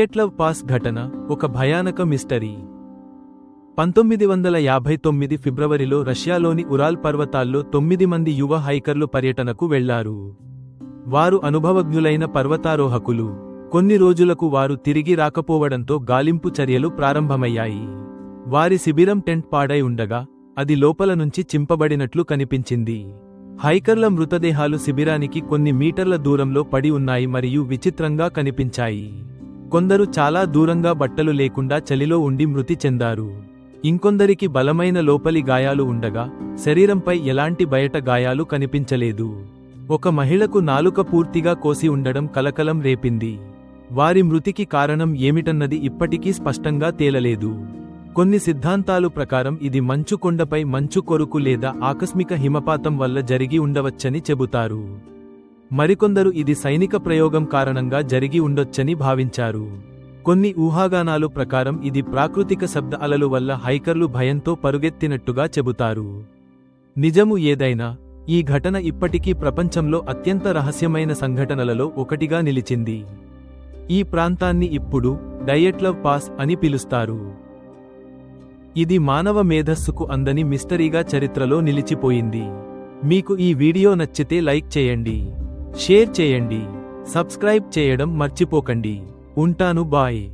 డయట్లవ్ pass ఘటన ఒక భయానక మిస్టరీ. పంతొమ్మిది వందల యాభై తొమ్మిది ఫిబ్రవరిలో రష్యాలోని ఉరాల్ పర్వతాల్లో తొమ్మిది మంది యువ హైకర్లు పర్యటనకు వెళ్ళారు. వారు అనుభవజ్ఞులైన పర్వతారోహకులు. కొన్ని రోజులకు వారు తిరిగి రాకపోవడంతో గాలింపు చర్యలు ప్రారంభమయ్యాయి. వారి శిబిరం టెంట్ పాడై ఉండగా అది లోపల నుంచి చింపబడినట్లు కనిపించింది. హైకర్ల మృతదేహాలు శిబిరానికి కొన్ని మీటర్ల దూరంలో పడి ఉన్నాయి మరియు విచిత్రంగా కనిపించాయి. కొందరు చాలా దూరంగా బట్టలు లేకుండా చలిలో ఉండి మృతి చెందారు. ఇంకొందరికి బలమైన లోపలి గాయాలు ఉండగా శరీరంపై ఎలాంటి బయట గాయాలు కనిపించలేదు. ఒక మహిళకు నాలుక పూర్తిగా కోసి ఉండడం కలకలం రేపింది. వారి మృతికి కారణం ఏమిటన్నది ఇప్పటికీ స్పష్టంగా తేలలేదు. కొన్ని సిద్ధాంతాలు ప్రకారం ఇది మంచు కొండపై మంచు కొరుకు లేదా ఆకస్మిక హిమపాతం వల్ల జరిగి ఉండవచ్చని చెబుతారు. మరికొందరు ఇది సైనిక ప్రయోగం కారణంగా జరిగి ఉండొచ్చని భావించారు. కొన్ని ఊహాగానాలు ప్రకారం ఇది ప్రాకృతిక శబ్ద అలలు వల్ల హైకర్లు భయంతో పరుగెత్తినట్టుగా చెబుతారు. నిజము ఏదైనా ఈ ఘటన ఇప్పటికీ ప్రపంచంలో అత్యంత రహస్యమైన సంఘటనలలో ఒకటిగా నిలిచింది. ఈ ప్రాంతాన్ని ఇప్పుడు డయట్లవ్ పాస్ అని పిలుస్తారు. ఇది మానవ మేధస్సుకు అందని మిస్టరీగా చరిత్రలో నిలిచిపోయింది. మీకు ఈ వీడియో నచ్చితే లైక్ చేయండి. షేర్ చేయండి. సబ్స్క్రైబ్ చేయడం మర్చిపోకండి. ఉంటాను బాయ్.